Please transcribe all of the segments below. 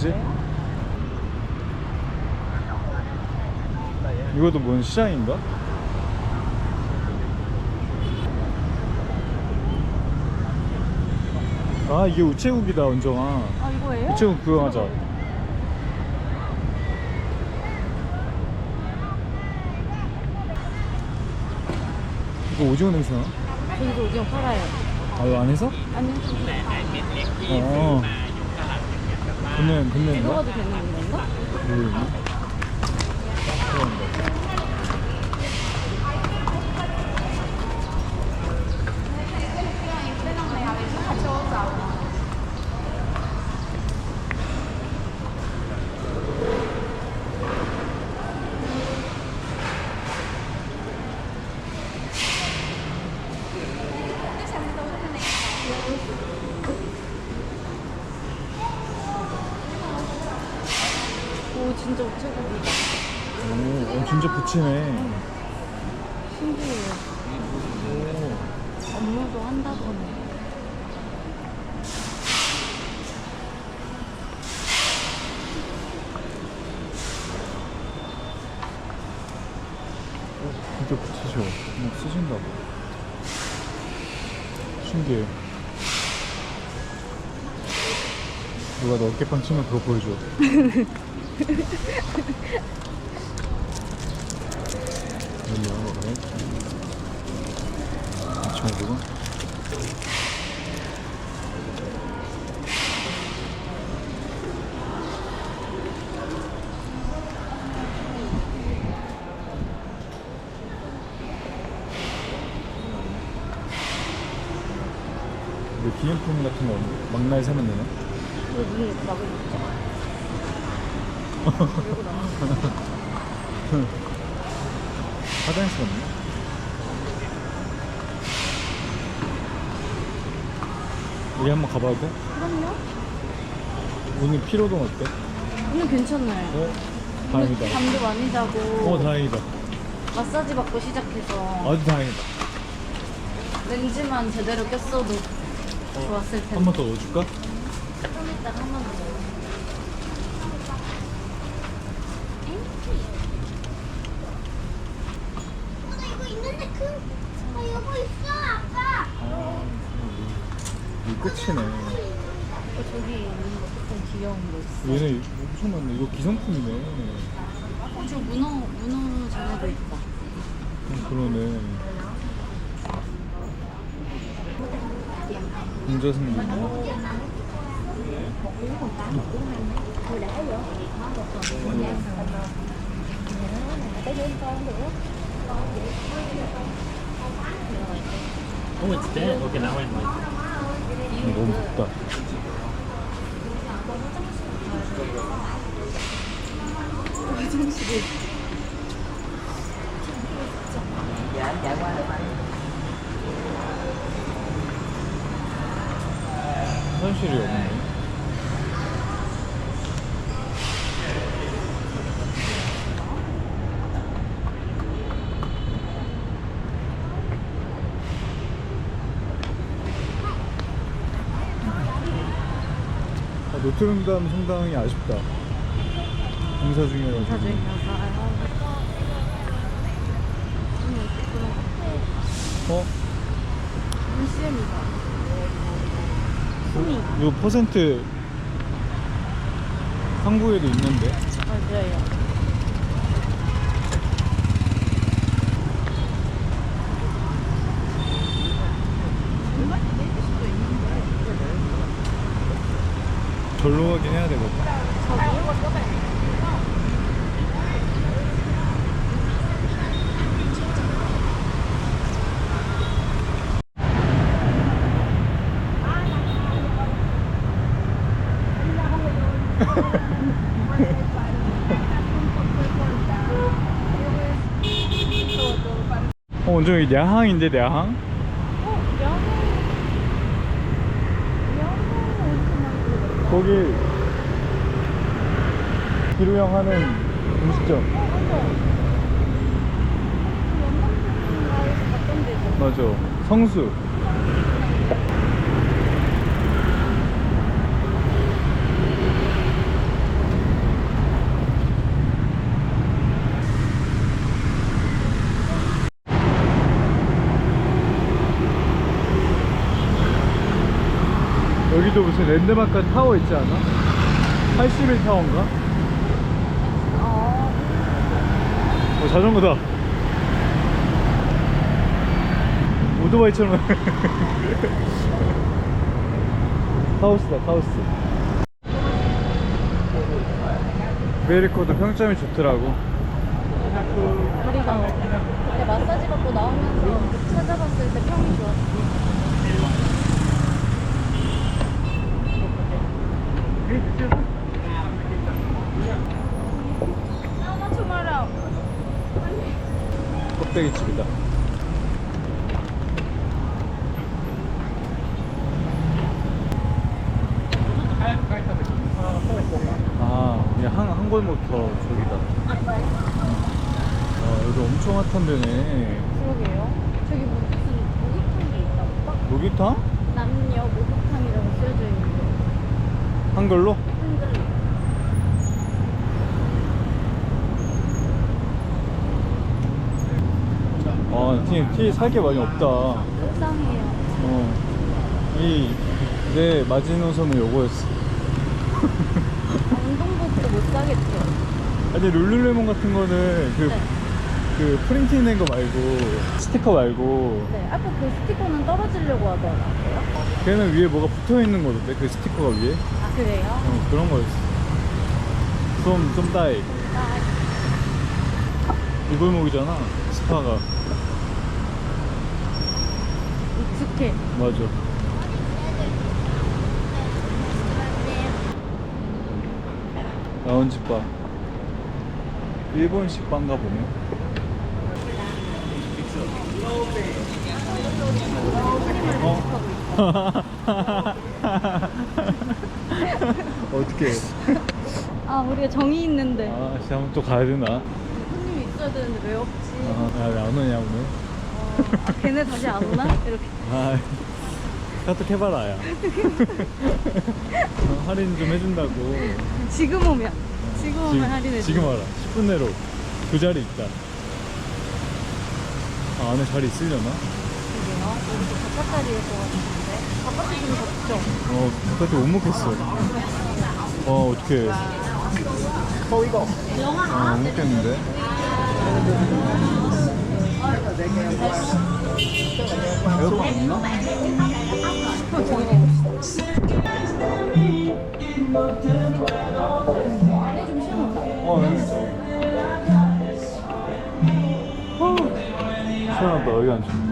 뭐지? 이것도 뭔 시장인가? 아 이게 우체국이다 은정아 아 이거예요? 우체국 구경하자 이거 오징어 냄새나? 저기서 오징어 팔아요. 아 이거 안에서? 아니 어 근데 근데 들어가도 되는 건가? 모르겠네 오 진짜 우체국이다. 오, 어, 진짜 붙이네 신기해요. 오. 업무도 한다더니. 진짜 붙이셔. 막 쓰신다 봐. 신기해. 누가 너 어깨빵 치면 그거 보여줘. 오고 근데 기념품 같은 거 막날 사면 되나? 이거 눈 막으니까. 그리고 나 화장실 없나? 여기 한번 가봐도 돼? 그럼요. 오늘 피로동 어때? 오늘 괜찮아요. 어? 다행이다. 잠도 많이 자고 어, 다행이다. 마사지 받고 시작해서 아주 다행이다. 렌즈만 제대로 꼈어도 좋았을 텐데. 한 번 더 넣어줄까? 좀 이따가 한 번 더. 이거 있는데 큰, 아, 여보 있어, 아빠. 아, 이 끝이네. 어, 저기 있는 거 조금 귀여운 거 있어. 얘네 엄청 많네. 이거 기성품이네. 어, 저 문어, 문어 자네도 있다. 음, 그러네. 공자승 Oh, it's dead. Okay, now I know. 너무 덥다. 화장실이 화장실이 없네. 노트른담 성당이 아쉽다. 공사 중이라서. 사중이어서. 어? CM이다. 이거 퍼센트 한국에도 있는데 맞아요. 절로 가긴 해야 되거든. 어, 완전 야항인데, 야항? 거기 기루 형 하는 음식점. 맞아. 성수. 여기도 무슨 랜드마크 타워 있지 않아? 81 타워인가? 어. 어 자전거다 오토바이처럼 하우스다 하우스 메리코도 평점이 좋더라고 우리가 그때 마사지 받고 나오면서 찾아봤을 때 평이 좋았어. 아, 나 정말요. 껍데기 집이다 아 그냥 한, 한 골목 더 저기다 아 여기 엄청 핫한 데네 그러게요. 저기 뭐 무슨 목욕탕이 있다 오빠? 목욕탕? 남녀 목욕탕이라고 쓰여져 있는데. 한글로? 한글로. 아, 티, 티살게 많이 없다. 속상해요. 어. 이, 내 마지노선은 요거였어. 아, 운동복도 못 사겠죠. 아니, 룰루레몬 같은 거는 그, 네. 그 프린팅 된 거 말고, 스티커 말고, 네. 아까 그 스티커는 떨어지려고 하더라고요. 걔는 위에 뭐가 붙어 있는 거던데, 그 스티커가 위에? 아, 그래요? 어, 그런 거였어. 좀, 좀 따이. 아, 이 골목이잖아, 스파가. 익숙해. 맞아. 라운지 바. 일본식 빵가 보네. 어? 어떻게? 아, 우리가 정이 있는데. 아, 진짜 한번 또 가야 되나? 손님이 있어야 되는데 왜 없지? 아, 야, 왜안 오냐 오늘? 어, 아, 걔네 다시 안 오나? 이렇게. 아, 카톡 해봐라, 야. 어, 할인 좀 해준다고. 지금 오면. 지금 오면 할인해. 지금 알아. 10분 내로 두 자리 있다. 아, 안에 자리 있으려나? 그게요. 우리도 바깥자리일 것 같은데. 바깥이 좀 덥죠? 어, 바깥에 못 먹겠어. 어, 어떡해. 어, 못 먹겠는데? 에어컨 없나? 어. 어, 시원하다, 여기 앉아.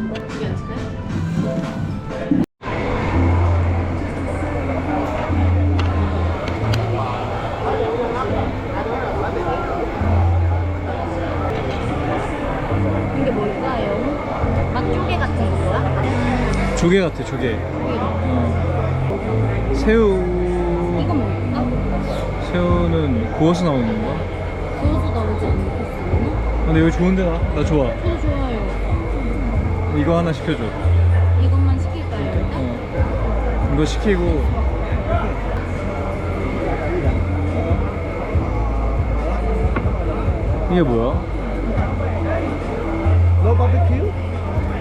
조개 같아, 조개. 어. 새우. 새우는 구워서 나오는 건가? 구워서 나오지 않겠어요? 근데 여기 좋은데 나? 나 좋아. 저도 좋아요. 이거 하나 시켜줘. 이것만 시킬까요, 일단? 어. 이거 시키고. 이게 뭐야?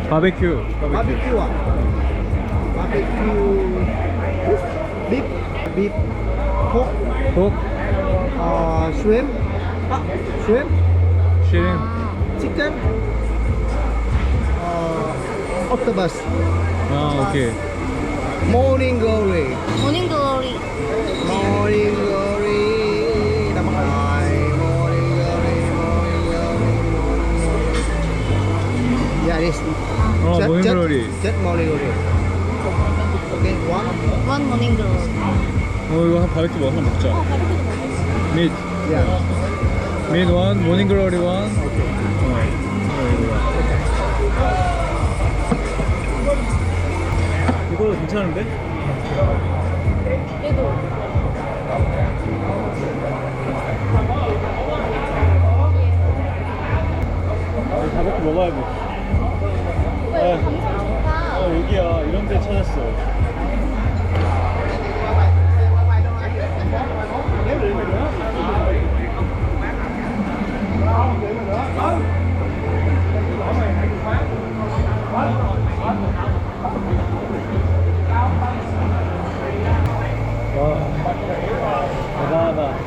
바베큐. 바베큐. Barbecue à? Barbecue beef, beef, pork, 어? uh, shrimp, shrimp, 쉬림. chicken, uh, octopus, 아, 오케이. morning glory, 모닝 글로리. morning glory, năm hai, morning glory, morning glory, morning glory. Yeah, this. 어, Just- 모닝 just- 글로리. Just morning glory. Okay, one. 원 모닝 글로리. 어, 이거 한 바베큐 뭐 하나 먹자. 어. 밋. Yeah. 밋 원, 모닝 글로리 원. 오케이. 어, 이거. 이거 괜찮은데? 얘도. 아, 바베큐 먹어야 돼. 어, 여기야. 이런 데 찾았어. 와 대단하다.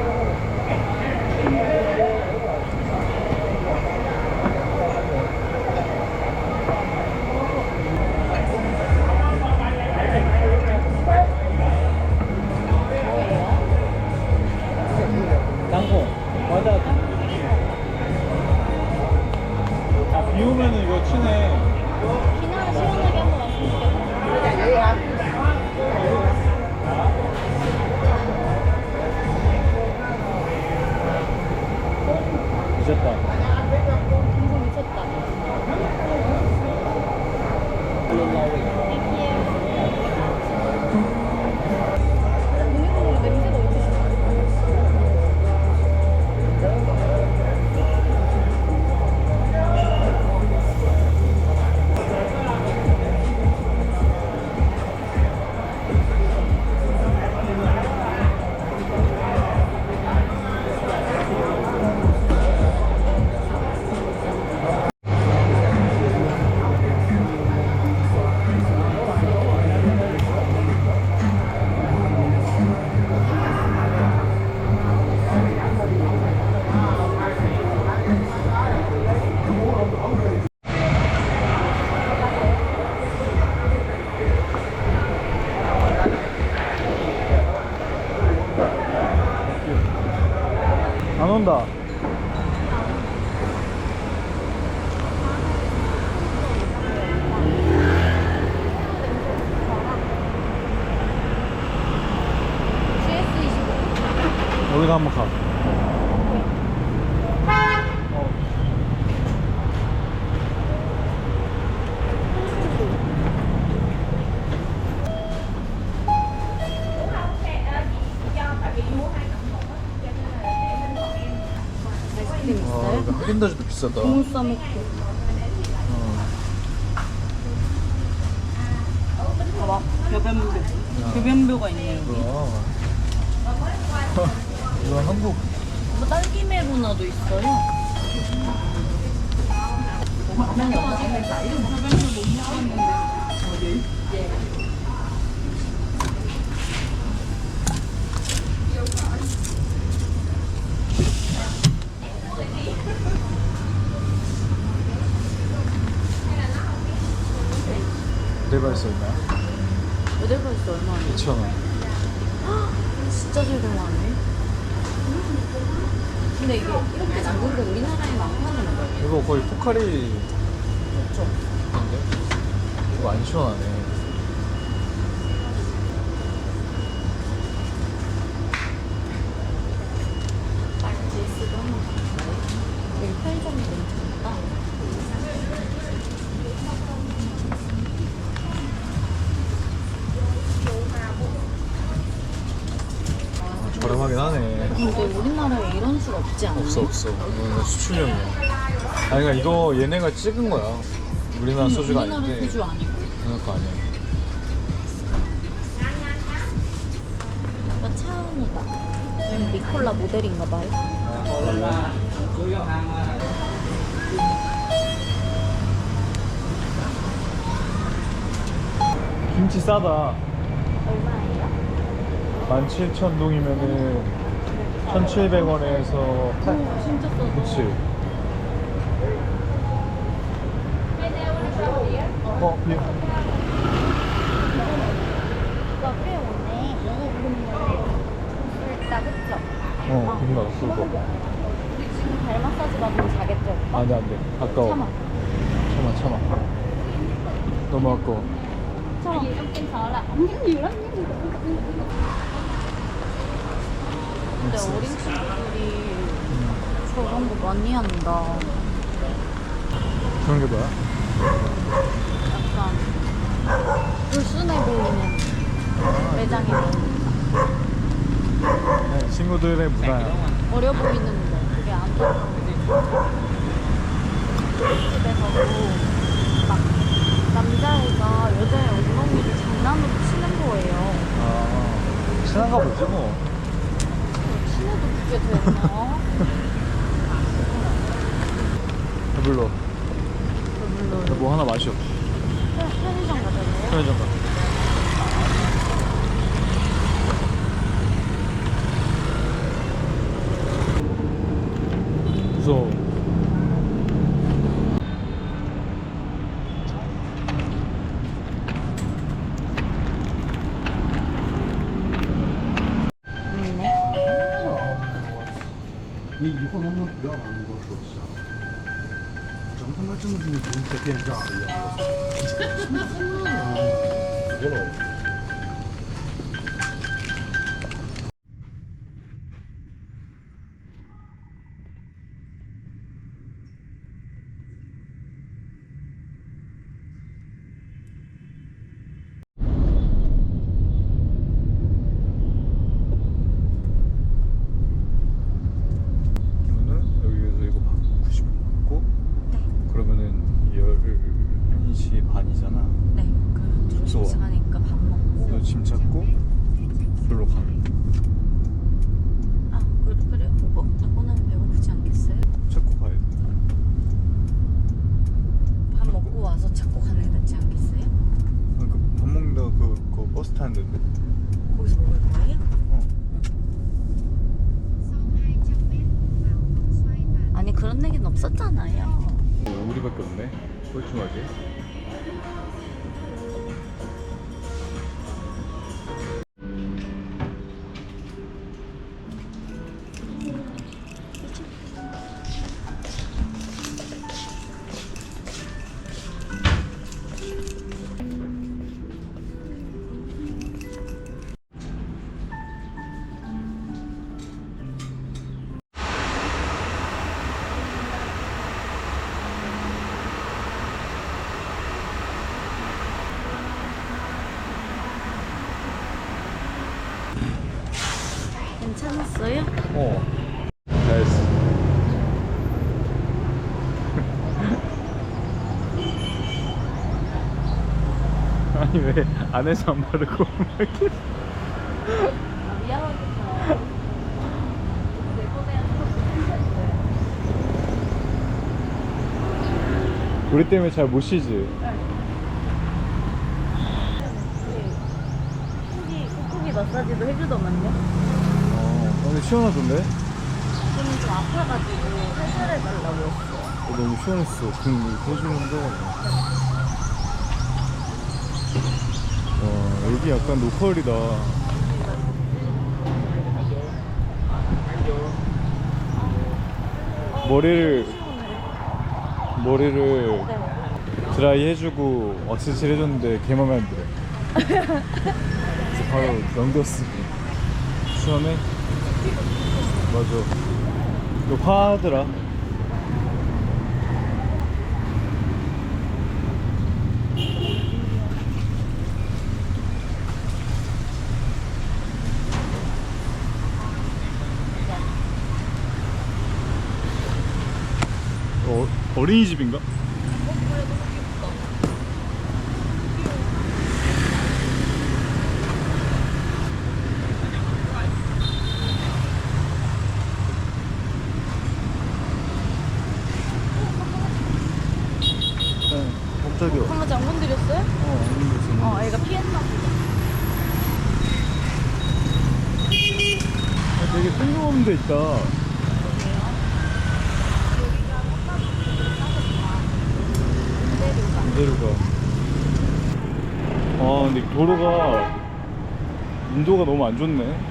안 온다. GS25. 여기도 한번 가. 비싸다. 국물 싸먹고. 봐봐. 배변뷰. 배변뷰가 있네요. 뭐야? 이거 한국 뭐 딸기 메로나도 있어요. 데바이스 얼마야? 모델가스 얼마예요? 2,000원. 진짜 저렴하네. 근데 이게 이렇게 작은 거 우리나라에는 안 파는 거예요. 이거 거의 포카리 맞죠? 근데 이거 안 시원하네. GS도 한번 가볼까요? 여기 편의점이 너무 좋다. 아, 저렴하긴 하네. 근데 우리나라에 없지 않아요? 없어 없어. 이거는 수출용이야. 아니 그러니까 이거 얘네가 찍은 거야. 우리나라 소주가 우리나라 아닌데. 소주 아니고. 그거 아니야. 이거 차은이다. 여기 니콜라 모델인가 봐요. 김치 싸다. 얼마예요? 17,000동이면은 1,700원에서 오, 진짜 싸다. 그치. 어, 비... 이거 꽤 오네. 불다 그쵸? 어, 금방 sul고. 지금 발 마사지 받으면 자겠죠? 안 돼, 안 돼. 아까워. 참아. 참아, 참아. 너무 아까워. 참아. 근데 어린 친구들이 저런 거 많이 한다. 그런 게 뭐야? 약간 불순해 보이는 매장에 네, 친구들의 문화야. 어려 보이는데 그게 안 좋고 집에서도 막 남자애가 여자애 엉덩이를 장난으로 치는 거예요. 아, 친한가 보지 뭐. 친해도 그게 되나? 배불러. 물론 뭐 하나 마셔. 편의점 가잖아요. 편의점 가. 무서워. 이 이거 너무 들어가는 거 좋죠. 좀 이거는 그러면은 어. 잘했어 아니 왜 안에서 안 바르고 이렇게? 아, 미안하겠다. 우리 때문에 잘 못 쉬지. 콧구기, 콧구기 마사지도 해주더만요. 어 근데 시원하던데? 저는 좀 아파가지고 해설해달라고 했어요. 어, 너무 시원했어 그 해주는데 와 여기 약간 로컬이다 머리를 머리를 네. 드라이 해주고 왁스칠 해줬는데 개 맘에 안 들어 그래서 바로 넘겼어 시원해? 맞아 너 화하더라 어, 어린이집인가? 네, 갑자기요. 강아지 안 건드렸어요? 어, 안 힘들었어. 어, 애가 피했나 보다. 아, 되게 뜬금없는 데 있다. 이대로 가. 아, 근데 도로가 인도가 너무 안 좋네.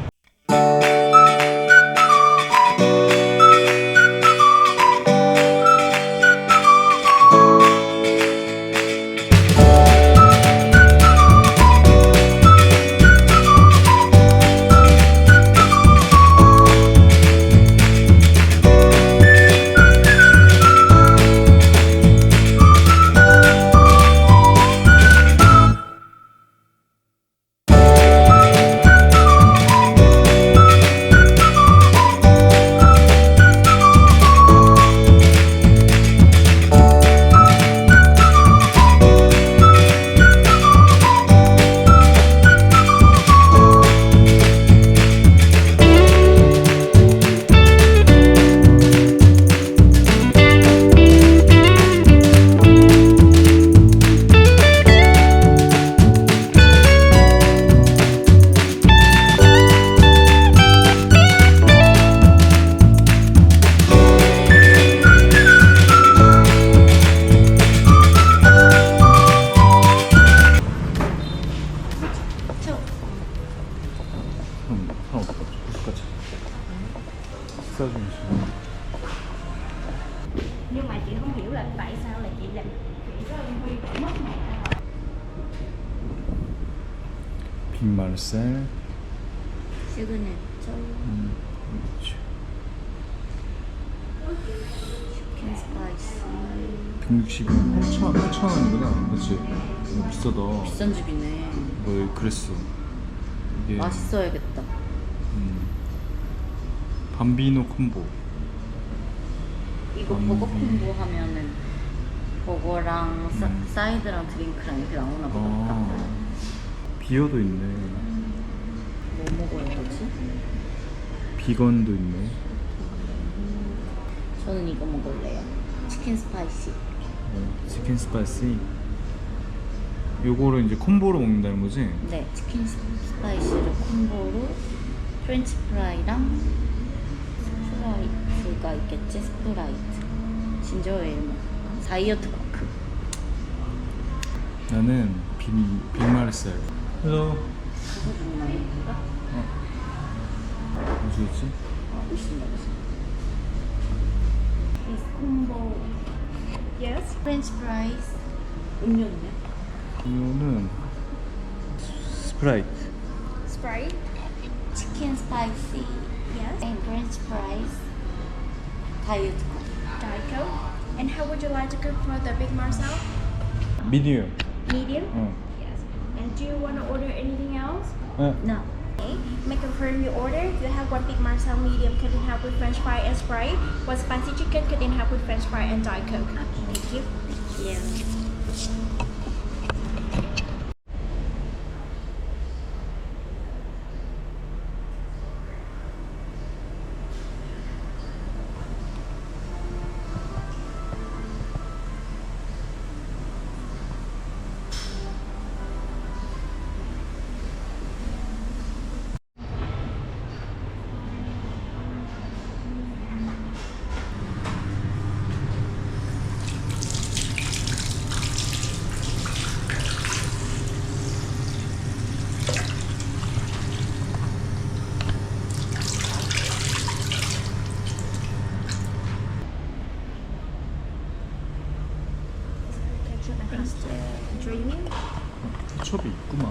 160원 8천 8천 원이구나. 그렇지 이거 비싸다. 비싼 집이네. 뭐 그랬어. 이게 맛있어야겠다. 음, 밤비노 콤보. 이거 음. 버거 콤보 하면은 버거랑 사, 사이드랑 드링크랑 이렇게 나오나 보다. 아. 비어도 있네. 뭐 먹어야 되지? 비건도 있네. 저는 이거 먹을래요. 치킨 스파이시. 어, 치킨 스파이시 요거를 이제 콤보로 먹는다는 거지? 네 치킨 스- 스파이시를 콤보로 프렌치 프라이랑 스프라이트가 있겠지 스프라이트 진저 에일 먹을까? 다이어트 코크 나는 빅, 빅마르셀 헬로? 어디였지? 아 콤보 Yes. 프렌치 프라이스 음료는요? 이거는 스프라이트 Sprite. 치킨 스파이시 Yes. and french fries 다이어트 코크 Diet Coke. And how would you like to cook for the Big Marcel? 미디엄 Medium. 어. Yes. And do you want to order anything else? 네. No Okay. May confirm your order. You have one Big Marcel medium couldn't have with French fry and Sprite. One spicy chicken couldn't have with French fry and Diet Coke. Thank you. It's dreamy. 케첩이 있구만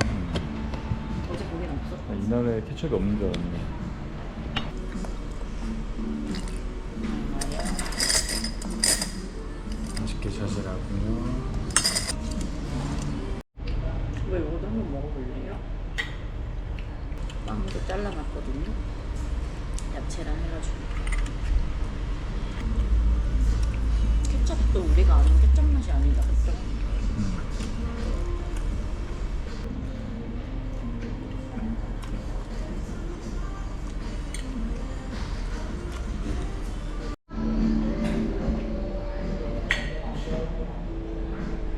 어제 거긴 없었어 나이 나라에 케첩이 없는 줄 알았네 맛있게 자시라고요 왜 이거도 한번 먹어볼래요? 빵도 잘라놨거든요 야채랑 해가지고 케첩도 우리가 아는 케첩 맛이 아니다 그죠? 음.